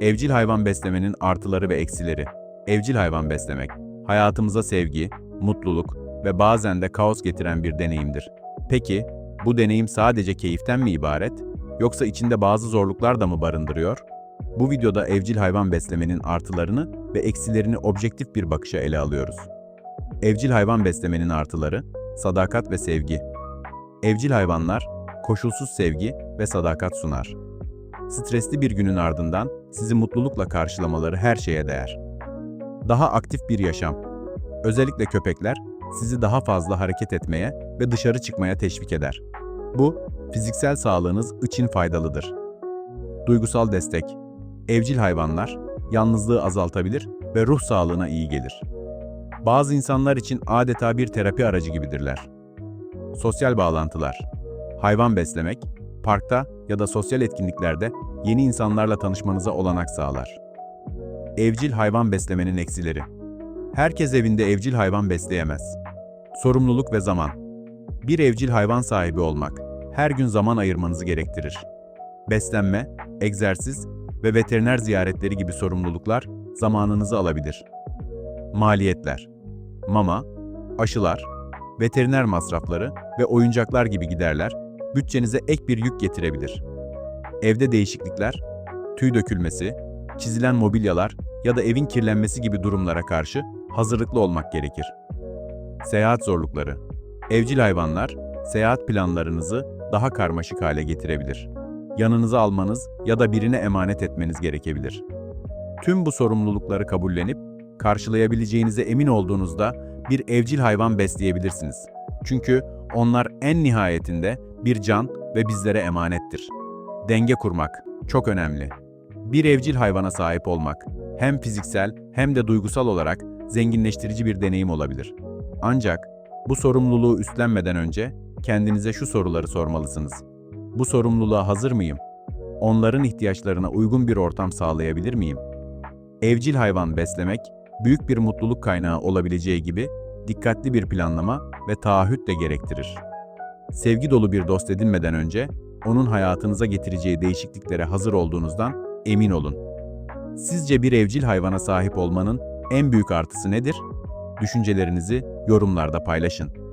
Evcil hayvan beslemenin artıları ve eksileri. Evcil hayvan beslemek, hayatımıza sevgi, mutluluk ve bazen de kaos getiren bir deneyimdir. Peki, bu deneyim sadece keyiften mi ibaret, yoksa içinde bazı zorluklar da mı barındırıyor? Bu videoda evcil hayvan beslemenin artılarını ve eksilerini objektif bir bakışa ele alıyoruz. Evcil hayvan beslemenin artıları, sadakat ve sevgi. Evcil hayvanlar, koşulsuz sevgi ve sadakat sunar. Stresli bir günün ardından sizi mutlulukla karşılamaları her şeye değer. Daha aktif bir yaşam. Özellikle köpekler sizi daha fazla hareket etmeye ve dışarı çıkmaya teşvik eder. Bu, fiziksel sağlığınız için faydalıdır. Duygusal destek. Evcil hayvanlar yalnızlığı azaltabilir ve ruh sağlığına iyi gelir. Bazı insanlar için adeta bir terapi aracı gibidirler. Sosyal bağlantılar. Hayvan beslemek, parkta ya da sosyal etkinliklerde yeni insanlarla tanışmanıza olanak sağlar. Evcil hayvan beslemenin eksileri. Herkes evinde evcil hayvan besleyemez. Sorumluluk ve zaman. Bir evcil hayvan sahibi olmak her gün zaman ayırmanızı gerektirir. Beslenme, egzersiz ve veteriner ziyaretleri gibi sorumluluklar zamanınızı alabilir. Maliyetler. Mama, aşılar, veteriner masrafları ve oyuncaklar gibi giderler bütçenize ek bir yük getirebilir. Evde değişiklikler, tüy dökülmesi, çizilen mobilyalar ya da evin kirlenmesi gibi durumlara karşı hazırlıklı olmak gerekir. Seyahat zorlukları. Evcil hayvanlar seyahat planlarınızı daha karmaşık hale getirebilir. Yanınıza almanız ya da birine emanet etmeniz gerekebilir. Tüm bu sorumlulukları kabullenip karşılayabileceğinize emin olduğunuzda bir evcil hayvan besleyebilirsiniz. Çünkü onlar en nihayetinde bir can ve bizlere emanettir. Denge kurmak çok önemli. Bir evcil hayvana sahip olmak hem fiziksel hem de duygusal olarak zenginleştirici bir deneyim olabilir. Ancak bu sorumluluğu üstlenmeden önce kendinize şu soruları sormalısınız. Bu sorumluluğa hazır mıyım? Onların ihtiyaçlarına uygun bir ortam sağlayabilir miyim? Evcil hayvan beslemek büyük bir mutluluk kaynağı olabileceği gibi dikkatli bir planlama ve taahhüt de gerektirir. Sevgi dolu bir dost edinmeden önce onun hayatınıza getireceği değişikliklere hazır olduğunuzdan emin olun. Sizce bir evcil hayvana sahip olmanın en büyük artısı nedir? Düşüncelerinizi yorumlarda paylaşın.